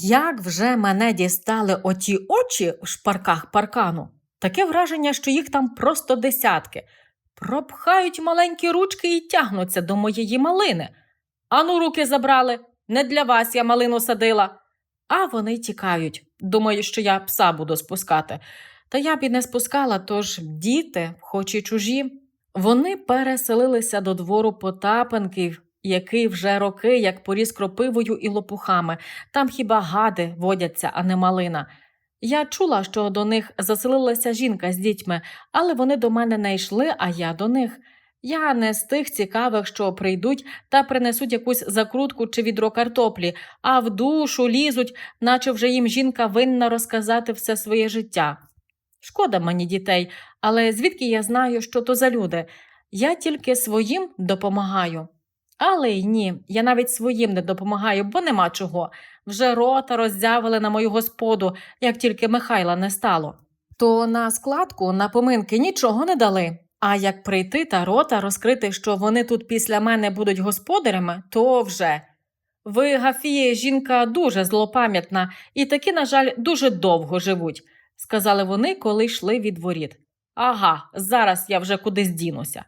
Як вже мене дістали оті очі в шпарках паркану, таке враження, що їх там просто десятки. Пропхають маленькі ручки і тягнуться до моєї малини. Ану, руки забрали, не для вас я малину садила. А вони тікають. Думаю, що я пса буду спускати. Та я б і не спускала, тож діти, хоч і чужі, вони переселилися до двору потапенків, який вже роки як поріс кропивою і лопухами. Там хіба гади водяться, а не малина. Я чула, що до них заселилася жінка з дітьми, але вони до мене не йшли, а я до них. Я не з тих цікавих, що прийдуть та принесуть якусь закрутку чи відро картоплі, а в душу лізуть, наче вже їм жінка винна розказати все своє життя. Шкода мені дітей, але звідки я знаю, що то за люди? Я тільки своїм допомагаю. Але й ні, я навіть своїм не допомагаю, бо нема чого. Вже рота роззявили на мою господу, як тільки Михайла не стало. То на складку на поминки нічого не дали. А як прийти та рота розкрити, що вони тут після мене будуть господарями, то вже. Ви, Гафіє, жінка дуже злопам'ятна, і таки, на жаль, дуже довго живуть, сказали вони, коли йшли від воріт. Ага, зараз я вже кудись дінуся.